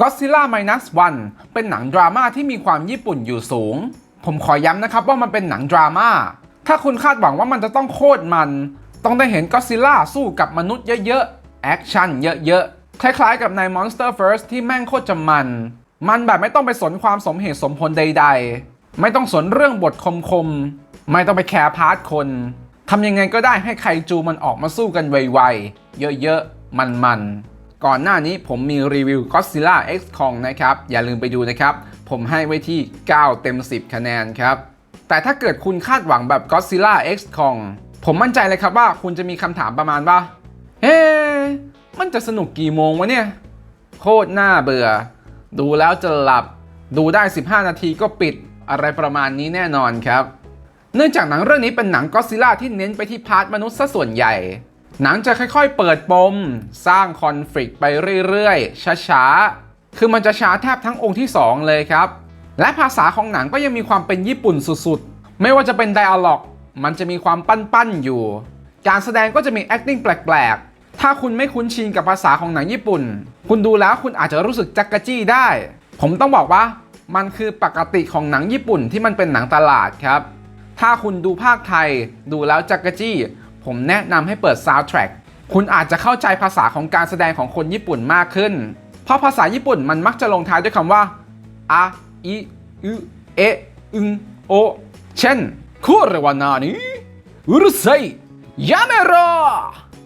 Godzilla Minus One เป็นหนังดราม่าที่มีความญี่ปุ่นอยู่สูง ผมขอย้ำนะครับว่ามันเป็นหนังดราม่า ถ้าคุณคาดหวังว่ามันจะต้องโคตรมัน ต้องได้เห็นก็ซิลล่าสู้กับมนุษย์เยอะๆ แอคชั่นเยอะๆ คล้ายๆกับใน Monster First ที่แม่งโคตรจะมัน มันแบบไม่ต้องไปสนความสมเหตุสมผลใดๆ ไม่ต้องสนเรื่องบทคมๆ ไม่ต้องไปแคร์พาร์ทคนทำยังไงก็ได้ให้ไคจูมันออกมาสู้กันไวๆ เยอะๆ มันๆ ก่อนหน้านี้ผมมีรีวิว Godzilla X Kong นะครับ อย่าลืมไปดูนะครับ ผมให้ไว้ที่ 9 เต็ม 10 คะแนนครับ แต่ถ้าเกิดคุณคาดหวังแบบ Godzilla X Kong ผมมั่นใจเลยครับว่าคุณจะมีคำถามประมาณว่า เฮ้มันจะสนุกกี่โมงวะเนี่ย โคตรน่าเบื่อ ดูแล้วจะหลับ ดูได้ 15 นาทีก็ปิด อะไรประมาณนี้แน่นอนครับ เนื่องจากหนังเรื่องนี้เป็นหนังก็ซิล่าที่เน้นไปที่พาร์ทมนุษย์ซะส่วนใหญ่ หนังจะค่อยๆ เปิดปม สร้างคอนฟ lict ไปเรื่อยๆ ช้าๆ คือมันจะช้าแทบทั้งองค์ที่ 2 เลยครับ และภาษาของหนังก็ยังมีความเป็นญี่ปุ่นสุดๆ ไม่ว่าจะเป็นไดอะล็อกมันจะมีความปั้นๆอยู่ การแสดงก็จะมี acting แปลกๆ ถ้าคุณไม่คุ้นชินกับภาษาของหนังญี่ปุ่น คุณดูแล้วคุณอาจจะรู้สึกจักกะจี้ได้ ผมต้องบอกว่ามันคือปกติของหนังญี่ปุ่นที่มันเป็นหนังตลาดครับ ถ้าคุณดูภาคไทยดูแล้วจักกะจี้ ผมแนะนำให้เปิด soundtrack คุณอาจจะเข้าใจภาษาของการแสดงของคนญี่ปุ่นมากขึ้น เพราะภาษาญี่ปุ่นมันมักจะลงท้ายด้วยคำว่าอะอิอึเออึงโอเช่นคูเรวานานิอุรุไซยาเมโร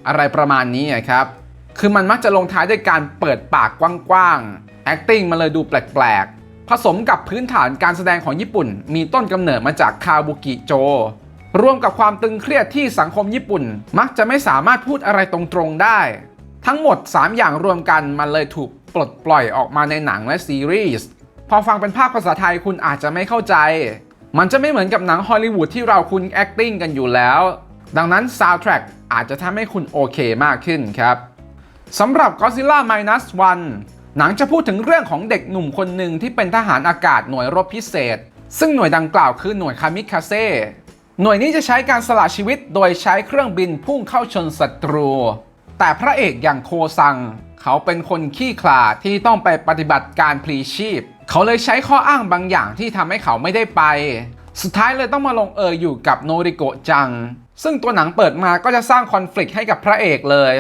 อะไรประมาณนี้ครับ คือมันมักจะลงท้ายด้วยการเปิดปากกว้างๆ acting มันเลยดูแปลกๆ ผสมกับพื้นฐานการแสดงของญี่ปุ่น มีต้นกำเนิดมาจากคาบุกิโจ รวมกับความตึงเครียดที่สังคมญี่ปุ่น มักจะไม่สามารถพูดอะไรตรงๆได้ ทั้งหมด 3 อย่างรวมกันมันเลยถูกปลดปล่อยออกมาในหนังและซีรีส์พอฟังเป็นภาคภาษาไทยคุณอาจจะไม่เข้าใจ มันจะไม่เหมือนกับหนังฮอลลีวูดที่เราคุ้น acting กันอยู่แล้ว ดังนั้น soundtrack อาจจะทำให้คุณโอเคมากขึ้นครับสำหรับ Godzilla Minus One หนังจะพูดถึงเรื่องของเด็กหนุ่มคนหนึ่งที่เป็นทหารอากาศหน่วยรบพิเศษ ซึ่งหน่วยดังกล่าวคือหน่วยคามิคาเซ หน่วยนี้จะใช้การสละชีวิตโดยใช้เครื่องบินพุ่งเข้าชนศัตรู แต่พระเอกอย่างโคซัง เขาเป็นคนขี้ขลาดที่ต้องไปปฏิบัติการพลีชีพ เขาเลยใช้ข้ออ้างบางอย่างที่ทำให้เขาไม่ได้ไป สุดท้ายเลยต้องมาลงเอยอยู่กับโนริโกะจัง ซึ่งตัวหนังเปิดมาก็จะสร้างคอน FLICT ให้กับพระเอกเลย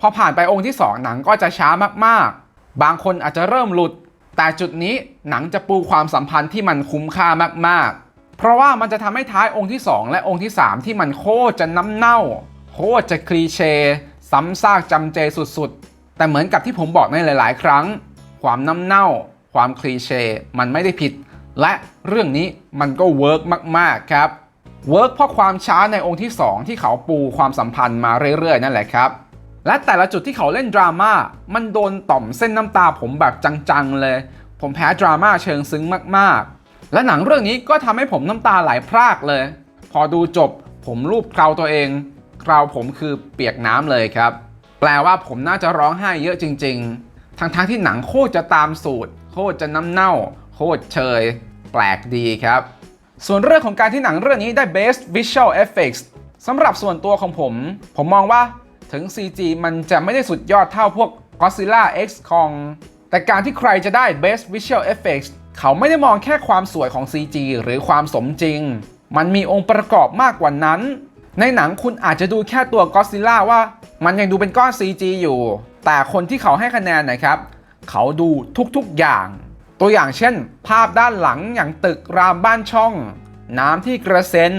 พอผ่านไปองค์ที่ 2 หนังก็จะช้ามากๆ บางคนอาจจะเริ่มหลุด แต่จุดนี้หนังจะปูความสัมพันธ์ที่มันคุ้มค่ามากๆ เพราะว่ามันจะทำให้ท้ายองค์ที่ 2 และองค์ที่ 3 ที่มันโคตรจะน้ำเน่า โคตรจะคลีเช่ ซ้ำซากจำเจสุดๆ แต่เหมือนกับที่ผมบอกในหลาย ๆ ครั้ง ความน้ำเน่า ความคลีเช่มันไม่ได้ผิด และเรื่องนี้มันก็เวิร์กมากๆครับเวิร์กเพราะความช้าในองค์ที่ 2 ที่เขาปูความสัมพันธ์มาเรื่อยๆ นั่นแหละครับ และแต่ละจุดที่เขาเล่นดราม่ามันโดนต่อมเส้นน้ำตาผมแบบจังๆเลย ผมแพ้ดราม่าเชิงซึ้งมากๆ และหนังเรื่องนี้ก็ทำให้ผมน้ำตาไหลพรากเลย พอดูจบผมรูปเคราตัวเองเคราผมคือเปียกน้ำเลยครับ แปลว่าผมน่าจะร้องไห้เยอะจริง ๆ ทั้งๆที่หนังโคตรจะตามสูตร โคตรจะน้ำเน่า โคตรเชย แปลกดีครับ ส่วนเรื่องของการที่หนังเรื่องนี้ได้ Best Visual Effects สำหรับส่วนตัวของผม ผมมองว่าถึง CG มันจะไม่ได้สุดยอดเท่าพวก Godzilla X Kong แต่การที่ใครจะได้ Best Visual Effects เขาไม่ได้มองแค่ความสวยของ CG หรือความสมจริง มันมีองค์ประกอบมากกว่านั้น ในหนังคุณอาจจะดูแค่ตัว Godzilla ว่า มันยังดูเป็นก้อน CG อยู่ แต่คนที่เขาให้คะแนนนะครับ เขาดูทุกๆอย่าง ตัวอย่างเช่น ภาพด้านหลังอย่างตึกรามบ้านช่อง น้ำที่กระเซ็น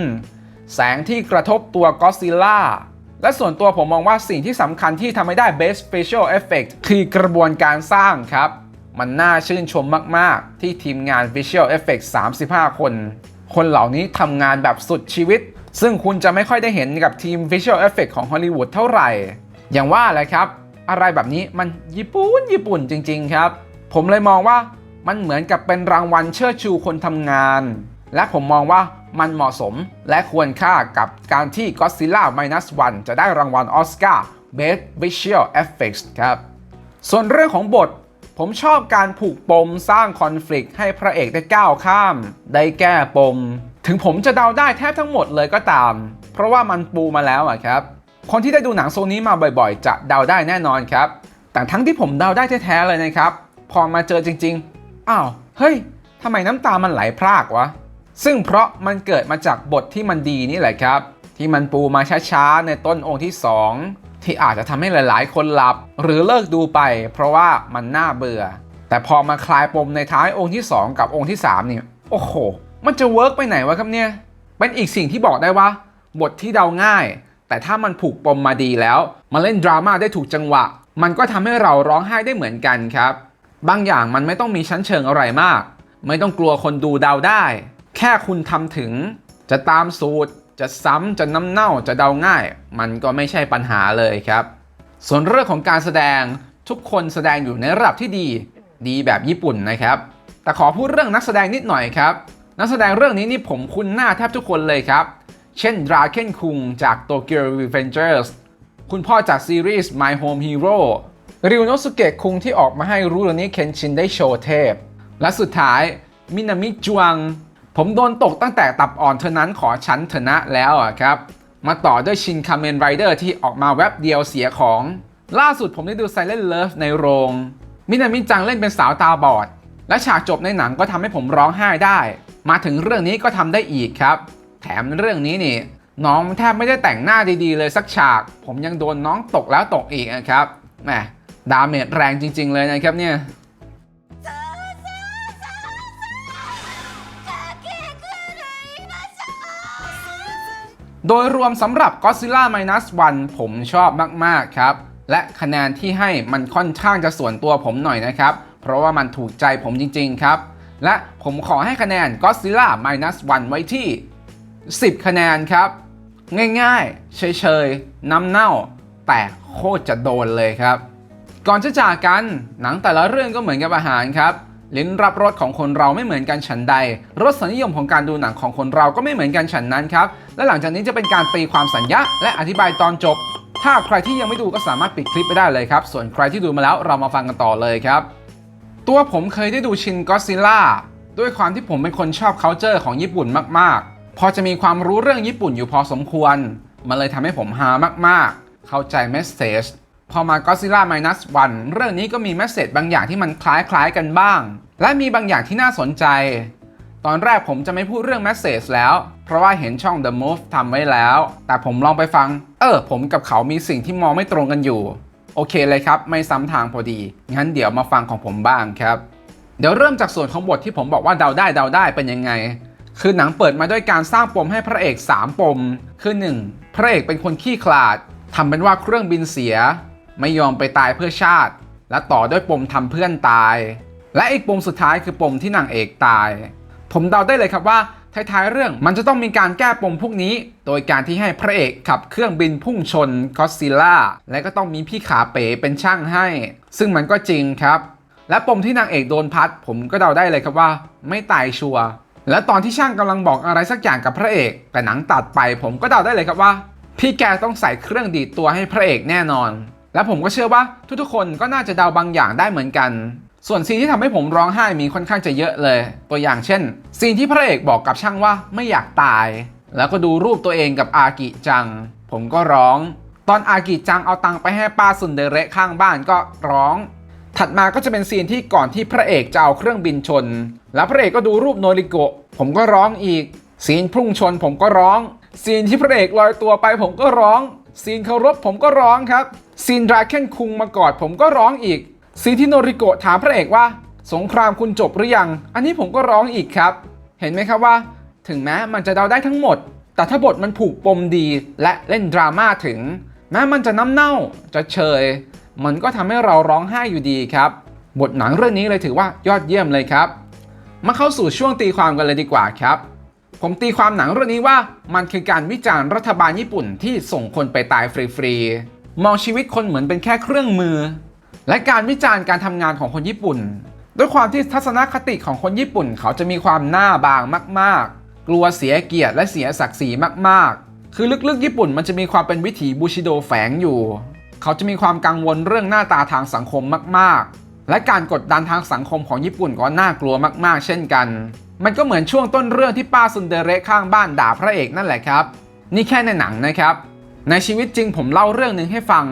แสงที่กระทบตัวก็ซิล่าและส่วนตัวผมมองว่าสิ่งที่สำคัญที่ทำให้ได้ Best Special Effect คือกระบวนการสร้างครับ มันน่าชื่นชมมาก ๆ ที่ทีมงาน Visual Effects 35 คน คนเหล่านี้ทำงานแบบสุดชีวิต ซึ่งคุณจะไม่ค่อยได้เห็นกับทีม Visual effects ของฮอลลีวูดเท่าไหร่ อย่างว่าแหละครับ อะไรแบบนี้มันญี่ปุ่นญี่ปุ่นจริง ๆ ครับ ผมเลยมองว่ามันเหมือนกับเป็นรางวัลเชิดชูคนทำงาน และผมมองว่ามันเหมาะสมและควรค่ากับการที่ Godzilla Minus One จะได้รางวัลออสการ์ Best Visual Effects ครับ ส่วนเรื่องของบท ผมชอบการผูกปมสร้างคอน FLICT ให้พระเอกได้ก้าวข้าม ได้แก้ปม ถึงผมจะเดาได้แทบทั้งหมดเลยก็ตาม เพราะว่ามันปูมาแล้วอะครับ คนที่ได้ดูหนังโซนี้มาบ่อยๆ จะเดาได้แน่นอนครับ แต่ทั้งที่ผมเดาได้แท้ๆเลยนะครับ พอมาเจอจริงๆ อ้าว เฮ้ยทำไมน้ำตามันไหลพรากวะ ซึ่งเพราะมันเกิดมาจากบทที่มันดีนี่แหละครับ ที่มันปูมาช้าๆในต้นองค์ที่ 2 ที่อาจจะทำให้หลายๆ คนหลับ หรือเลิกดูไป เพราะว่ามันน่าเบื่อ แต่พอมาคลายปมในท้ายองค์ที่ 2 กับองค์ที่3นี่โอ้โห มันจะเวิร์กไปไหนวะครับเนี่ย เป็นอีกสิ่งที่บอกได้ว่า บทที่เดาง่าย แต่ถ้ามันผูกปมมาดีแล้ว มาเล่นดราม่าได้ถูกจังหวะ มันก็ทำให้เราร้องไห้ได้เหมือนกันครับ บางอย่างมันไม่ต้องมีชั้นเชิงอะไรมาก ไม่ต้องกลัวคนดูเดาได้ แค่คุณทำถึง จะตามสูตร จะซ้ำจะน้ำเน่าจะเดาง่าย มันก็ไม่ใช่ปัญหาเลยครับ ส่วนเรื่องของการแสดงทุกคนแสดงอยู่ในระดับที่ดี ดีแบบญี่ปุ่นนะครับ แต่ขอพูดเรื่องนักแสดงนิดหน่อยครับ นักแสดงเรื่องนี้นี่ผมคุ้นหน้าแทบทุกคนเลยครับ เช่นดราเคนคุงจาก Tokyo Revengers คุณพ่อจากซีรีส์ My Home Hero ริวโนสุเกะคุงที่ออกมาให้รูโรนิเคนชินได้โชว์เทพ และสุดท้ายมินามิจวง ผมโดนตกตั้งแต่ตับอ่อนเธอนั้นขอชั้นเถนะแล้วอะครับ มาต่อด้วยชินคาเมนไรเดอร์ที่ออกมาแวบเดียวเสียของ ล่าสุดผมได้ดู Silent Love ในโรง มินามิจังเล่นเป็นสาวตาบอด และฉากจบในหนังก็ทำให้ผมร้องไห้ได้ มาถึงเรื่องนี้ก็ทำได้อีกครับ แถมเรื่องนี้นี่ น้องแทบไม่ได้แต่งหน้าดีๆเลยสักฉาก ผมยังโดนน้องตกแล้วตกอีกนะครับแหมดาเมจแรงจริง ๆ เลยนะครับเนี่ย โดยรวมสำหรับ Godzilla Minus 1 ผมชอบมาก ๆ ครับ และคะแนนที่ให้มันค่อนข้างจะส่วนตัวผมหน่อยนะครับ เพราะว่ามันถูกใจผมจริง ๆ ครับ และผมขอให้คะแนน Godzilla Minus 1 ไว้ที่ 10 คะแนนครับ ง่ายๆ เฉยๆ น้ำเน่า แต่โคตรจะโดนเลยครับ ก่อนจะจากกันหนังแต่ละเรื่องก็เหมือนกับอาหารครับ ลิ้นรับรสของคนเราไม่เหมือนกันฉันใด รสนิยมของการดูหนังของคนเราก็ไม่เหมือนกันฉันนั้นครับ และหลังจากนี้จะเป็นการตีความสัญญาและอธิบายตอนจบ ถ้าใครที่ยังไม่ดูก็สามารถปิดคลิปไปได้เลยครับ ส่วนใครที่ดูมาแล้วเรามาฟังกันต่อเลยครับ ตัวผมเคยได้ดูชินก็ซิล่าด้วยความที่ผมเป็นคนชอบ c u เจอร์ของญี่ปุ่นมากๆ พอจะมีความรู้เรื่องญี่ปุ่นอยู่พอสมควร มันเลยทำให้ผมฮามากๆ เข้าใจเมสเซจ พอมา Godzilla Minus 1เรื่องนี้ก็มีเมสเซจบางอย่างที่มันคล้ายๆกันบ้าง และมีบางอย่างที่น่าสนใจ ตอนแรกผมจะไม่พูดเรื่อง Message แล้ว เพราะว่าเห็นช่อง The Move ทำไว้แล้ว แต่ผมลองไปฟัง เออ ผมกับเขามีสิ่งที่มองไม่ตรงกันอยู่ โอเคเลยครับ ไม่ซ้ำทางพอดี งั้นเดี๋ยวมาฟังของผมบ้างครับ เดี๋ยวเริ่มจากส่วนของบทที่ผมบอกว่าเดาได้เดาได้เป็นยังไง คือหนังเปิดมาด้วยการสร้างปมให้พระเอก 3 ปม คือ 1. พระเอกเป็นคนขี้ขลาดทำเป็นว่าเครื่องบินเสีย ไม่ยอมไปตายเพื่อชาติ และต่อด้วยปมทำเพื่อนตาย และอีกปมสุดท้ายคือปมที่นางเอกตาย ผมเดาได้เลยครับว่าท้ายๆเรื่องมันจะต้องมีการแก้ปมพวกนี้ โดยการที่ให้พระเอกขับเครื่องบินพุ่งชนกอซิล่าและก็ต้องมีพี่ขาเป๋เป็นช่างให้ ซึ่งมันก็จริงครับ และปมที่นางเอกโดนพัด ผมก็เดาได้เลยครับว่า ไม่ตายชัวร์และตอนที่ช่างกำลังบอกอะไรสักอย่างกับพระเอก แต่หนังตัดไปผมก็เดาได้เลยครับว่า พี่แกต้องใส่เครื่องดีดตัวให้พระเอกแน่นอน และผมก็เชื่อว่าทุกๆคนก็น่าจะเดาบางอย่างได้เหมือนกัน ส่วนซีนที่ทำให้ผมร้องไห้มีค่อนข้างจะเยอะเลย ตัวอย่างเช่นซีนที่พระเอกบอกกับช่างว่าไม่อยากตาย แล้วก็ดูรูปตัวเองกับอากิจัง ผมก็ร้อง ตอนอากิจังเอาตังไปให้ป้าซุนเดเระข้างบ้านก็ร้อง ถัดมาก็จะเป็นซีนที่ก่อนที่พระเอกจะเอาเครื่องบินชน แล้วพระเอกก็ดูรูปโนริโกะผมก็ร้องอีก ซีนพุ่งชนผมก็ร้อง ซีนที่พระเอกลอยตัวไปผมก็ร้อง ซีนเคารพผมก็ร้องครับ ซีนดราเคนคุงมากอดผมก็ร้องอีกซีที่โนริโกะถามพระเอกว่า สงครามคุณจบหรือยัง อันนี้ผมก็ร้องอีกครับ เห็นไหมครับว่า ถึงแม้มันจะเดาได้ทั้งหมด แต่ถ้าบทมันผูกปมดีและเล่นดราม่าถึง แม้มันจะน้ำเน่าจะเชย มันก็ทำให้เราร้องไห้อยู่ดีครับ บทหนังเรื่องนี้เลยถือว่ายอดเยี่ยมเลยครับ มาเข้าสู่ช่วงตีความกันเลยดีกว่าครับ ผมตีความหนังเรื่องนี้ว่ามันคือการวิจารณ์รัฐบาลญี่ปุ่นที่ส่งคนไปตายฟรีๆ มองชีวิตคนเหมือนเป็นแค่เครื่องมือ และการวิจารณ์การทำงานของคนญี่ปุ่น ด้วยความที่ทัศนคติของคนญี่ปุ่น เขาจะมีความหน้าบางมากๆ กลัวเสียเกียรติและเสียศักดิ์ศรีมากๆ คือลึกๆ ญี่ปุ่นมันจะมีความเป็นวิถีบูชิโดแฝงอยู่ เขาจะมีความกังวลเรื่องหน้าตาทางสังคมมาก ๆ และการกดดันทางสังคมของญี่ปุ่นก็น่ากลัวมาก ๆ เช่นกัน มันก็เหมือนช่วงต้นเรื่องที่ป้าซุนเดเรข้างบ้านด่าพระเอกนั่นแหละครับ นี่แค่ในหนังนะครับ ในชีวิตจริงผมเล่าเรื่องหนึ่งให้ฟัง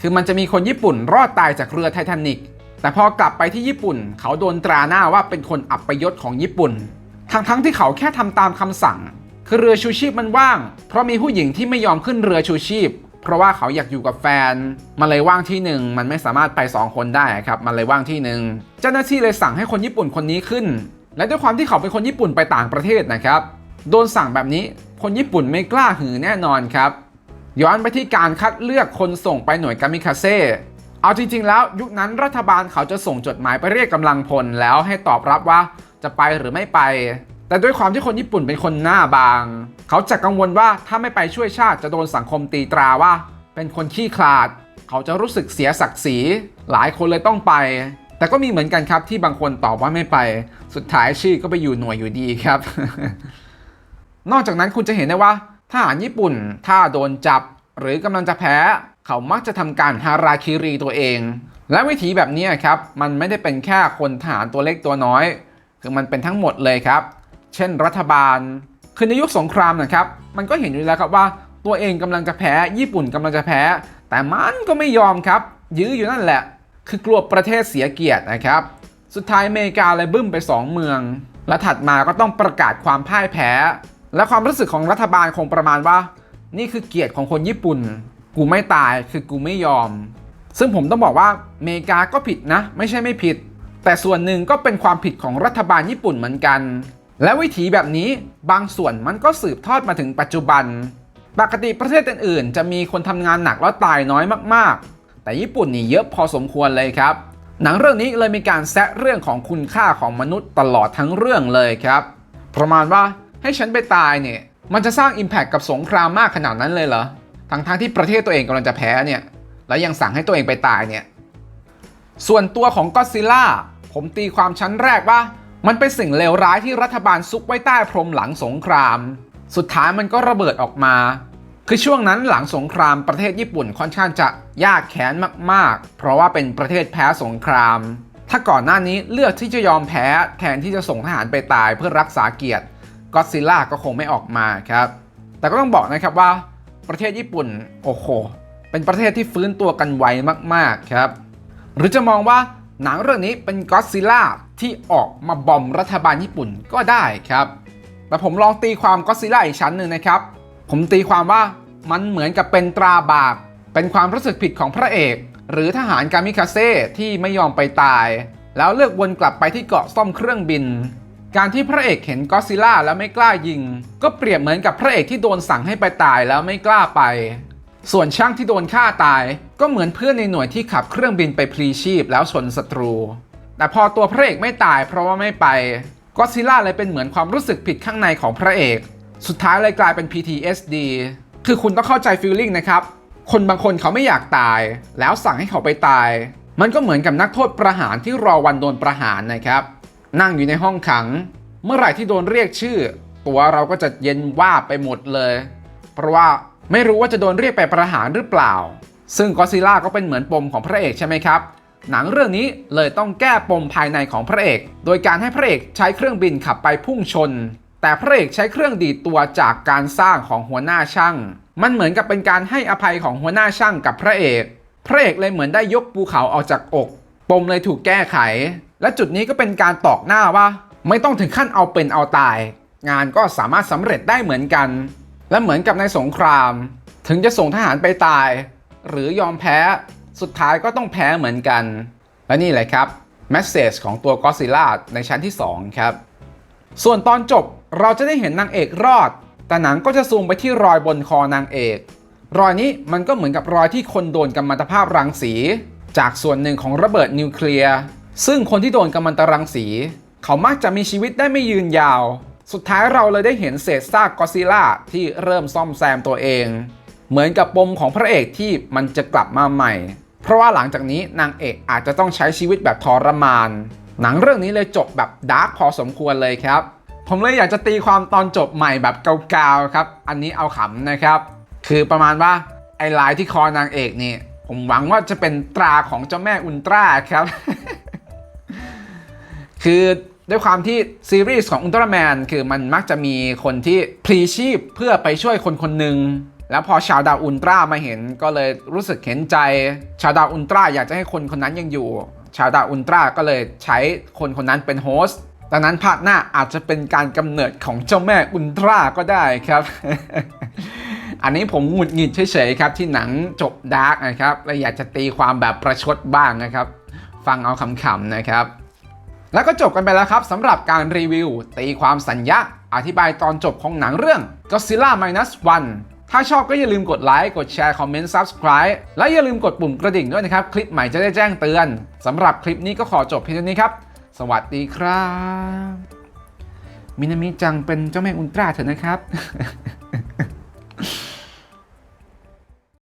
คือมันจะมีคนญี่ปุ่นรอดตายจากเรือไททานิกแต่พอกลับไปที่ญี่ปุ่น เขาโดนตราหน้าว่าเป็นคนอับประยศของญี่ปุ่น ทั้งทั้งๆที่เขาแค่ทำตามคำสั่ง คือเรือชูชีพมันว่าง เพราะมีผู้หญิงที่ไม่ยอมขึ้นเรือชูชีพ เพราะว่าเขาอยากอยู่กับแฟน มันเลยว่างที่หนึ่งมันไม่สามารถไปสองคนได้ครับมันเลยว่างที่หนึ่งเจ้าหน้าที่เลยสั่งให้คนญี่ปุ่นคนนี้ขึ้น และด้วยความที่เขาเป็นคนญี่ปุ่นไปต่างประเทศนะครับ โดนสั่งแบบนี้คนญี่ปุ่นไม่กล้าหือแน่นอนครับ ย้อนไปที่การคัดเลือกคนส่งไปหน่วยกามิคาเซ่เอาจริง ๆ แล้วยุคนั้นรัฐบาลเขาจะส่งจดหมายไปเรียกกำลังพลแล้วให้ตอบรับว่าจะไปหรือไม่ไป แต่ด้วยความที่คนญี่ปุ่นเป็นคนหน้าบาง เขาจะกังวลว่าถ้าไม่ไปช่วยชาติจะโดนสังคมตีตราว่า เป็นคนขี้ขลาด เขาจะรู้สึกเสียศักดิ์ศรีหลายคนเลยต้องไป แต่ก็มีเหมือนกันครับที่บางคนตอบว่าไม่ไป สุดท้ายชื่อก็ไปอยู่หน่วยอยู่ดีครับ นอกจากนั้นคุณจะเห็นได้ว่า ทหารญี่ปุ่นถ้าโดนจับ หรือกำลังจะแพ้ เขามักจะทำการฮาราคิรีตัวเอง และวิธีแบบนี้ครับมันไม่ได้เป็นแค่คนทหารตัวเล็กตัวน้อย คือมันเป็นทั้งหมดเลยครับ เช่นรัฐบาล คือในยุคสงครามนะครับ มันก็เห็นอยู่แล้วครับว่าตัวเองกำลังจะแพ้ ญี่ปุ่นกำลังจะแพ้ แต่มันก็ไม่ยอมครับ ยื้ออยู่นั่นแหละ คือกลัวประเทศเสียเกียรตินะครับ สุดท้ายอเมริกาเลยบึ้มไป 2 เมือง และถัดมาก็ต้องประกาศความพ่ายแพ้ และความรู้สึกของรัฐบาลคงประมาณว่า นี่คือเกียรติของคนญี่ปุ่น กูไม่ตายคือกูไม่ยอม ซึ่งผมต้องบอกว่าอเมริกาก็ผิดนะ ไม่ใช่ไม่ผิด แต่ส่วนหนึ่งก็เป็นความผิดของรัฐบาลญี่ปุ่นเหมือนกัน และวิถีแบบนี้บางส่วนมันก็สืบทอดมาถึงปัจจุบัน ปกติประเทศอื่นๆ จะมีคนทำงานหนักแล้วตายน้อยมากๆ แต่ญี่ปุ่นนี่เยอะพอสมควรเลยครับ หนังเรื่องนี้เลยมีการแซะเรื่องของคุณค่าของมนุษย์ตลอดทั้งเรื่องเลยครับ ประมาณว่า ให้ฉันไปตายเนี่ย มันจะสร้าง Impact กับสงครามมากขนาดนั้นเลยเหรอ ทั้งทงๆที่ประเทศตัวเองกำลังจะแพ้เนี่ย แล้วยังสั่งให้ตัวเองไปตายเนี่ย ส่วนตัวของก็ซิล่า ผมตีความชั้นแรกว่า มันเป็นสิ่งเลวร้ายที่รัฐบาลซุกไว้ใต้พรมหลังสงคราม สุดท้ายมันก็ระเบิดออกมา คือช่วงนั้นหลังสงครามประเทศญี่ปุ่นค่อนข้างจะยากแค้นมากๆ เพราะว่าเป็นประเทศแพ้สงคราม ถ้าก่อนหน้านี้เลือกที่จะยอมแพ้แทนที่จะส่งทหารไปตายเพื่อรักษาเกียรติ ก็ซิล่าก็คงไม่ออกมาครับ แต่ก็ต้องบอกนะครับว่าประเทศญี่ปุ่นโอ้โหเป็นประเทศที่ฟื้นตัวกันไวมากๆครับ หรือจะมองว่าหนังเรื่องนี้เป็นก็ซิล่าที่ออกมาบอมรัฐบาลญี่ปุ่นก็ได้ครับ แต่ผมลองตีความก็ซิล่าอีกชั้นหนึ่งนะครับ ผมตีความว่ามันเหมือนกับเป็นตราบาป เป็นความรู้สึกผิดของพระเอก หรือทหารกามิคาเซ่ที่ไม่ยอมไปตาย แล้วเลือกวนกลับไปที่เกาะซ่อมเครื่องบิน การที่พระเอกเห็นก็ซิล่าแล้วไม่กล้ายิง ก็เปรียบเหมือนกับพระเอกที่โดนสั่งให้ไปตายแล้วไม่กล้าไป ส่วนช่างที่โดนฆ่าตาย ก็เหมือนเพื่อนในหน่วยที่ขับเครื่องบินไปพลีชีพแล้วชนศัตรู แต่พอตัวพระเอกไม่ตายเพราะว่าไม่ไปก็ซิล่าเลยเป็นเหมือนความรู้สึกผิดข้างในของพระเอก สุดท้ายเลยกลายเป็น PTSD คือคุณต้องเข้าใจฟีลลิ่งนะครับ คนบางคนเขาไม่อยากตาย แล้วสั่งให้เขาไปตาย มันก็เหมือนกับนักโทษประหารที่รอวันโดนประหารนะครับ นั่งอยู่ในห้องขัง เมื่อไหร่ที่โดนเรียกชื่อ ตัวเราก็จะเย็นว่าไปหมดเลย เพราะว่าไม่รู้ว่าจะโดนเรียกไปประหารหรือเปล่า ซึ่งก็ซิล่าก็เป็นเหมือนปมของพระเอกใช่ไหมครับ หนังเรื่องนี้เลยต้องแก้ปมภายในของพระเอก โดยการให้พระเอกใช้เครื่องบินขับไปพุ่งชน แต่พระเอกใช้เครื่องดีดตัวจากการสร้างของหัวหน้าช่าง มันเหมือนกับเป็นการให้อภัยของหัวหน้าช่างกับพระเอก พระเอกเลยเหมือนได้ยกภูเขาออกจากอก ปมเลยถูกแก้ไข และจุดนี้ก็เป็นการตอกหน้าว่า ไม่ต้องถึงขั้นเอาเป็นเอาตาย งานก็สามารถสำเร็จได้เหมือนกัน และเหมือนกับในสงคราม ถึงจะส่งทหารไปตาย หรือยอมแพ้สุดท้ายก็ต้องแพ้เหมือนกัน และนี่แหละครับแมสเซจของตัวก็ซิล่าในชั้นที่ 2 ครับ ส่วนตอนจบเราจะได้เห็นนางเอกรอด แต่หนังก็จะซูมไปที่รอยบนคอนางเอก รอยนี้มันก็เหมือนกับรอยที่คนโดนกัมมันตภาพรังสี จากส่วนหนึ่งของระเบิดนิวเคลียร์ซึ่งคนที่โดนกัมมันตรังสี เขามักจะมีชีวิตได้ไม่ยืนยาว สุดท้ายเราเลยได้เห็นเศษซากก็ซิล่าที่เริ่มซ่อมแซมตัวเอง เหมือนกับปมของพระเอกที่มันจะกลับมาใหม่ เพราะว่าหลังจากนี้นางเอกอาจจะต้องใช้ชีวิตแบบทรมาน หนังเรื่องนี้เลยจบแบบดาร์กพอสมควรเลยครับ ผมเลยอยากจะตีความตอนจบใหม่แบบเกาๆครับ อันนี้เอาขำนะครับ คือประมาณว่าไอ้ลายที่คอนางเอกนี่ ผมหวังว่าจะเป็นตราของเจ้าแม่อุลตร้าครับ คือด้วยความที่ซีรีส์ของอุลตร้าแมนคือมันมักจะมีคนที่พลีชีพเพื่อไปช่วยคนคนหนึ่งแล้วพอชาวดาวอุลตร้ามาเห็นก็เลยรู้สึกเห็นใจ ชาวดาวอุลตร้าอยากจะให้คนคนนั้นยังอยู่ ชาวดาวอุลตร้าก็เลยใช้คนคนนั้นเป็นโฮสต์ดังนั้นภาคหน้าอาจจะเป็นการกำเนิดของเจ้าแม่อุลตร้าก็ได้ครับ อันนี้ผมหงุดหงิดเฉยๆครับที่หนังจบดาร์กนะครับและอยากจะตีความแบบประชดบ้างนะครับ ฟังเอาขำๆนะครับ แล้วก็จบกันไปแล้วครับสำหรับการรีวิว ตีความสัญญาอธิบายตอนจบของหนังเรื่อง Godzilla Minus One ถ้าชอบก็อย่าลืมกดไลค์ กดแชร์ คอมเมนต์ Subscribe และอย่าลืมกดปุ่มกระดิ่งด้วยนะครับ คลิปใหม่จะได้แจ้งเตือนสำหรับคลิปนี้ก็ขอจบเพียงเท่านี้ครับ สวัสดีครับ มินามิจังเป็นเจ้าแม่อุลตร้าเถอะนะครับ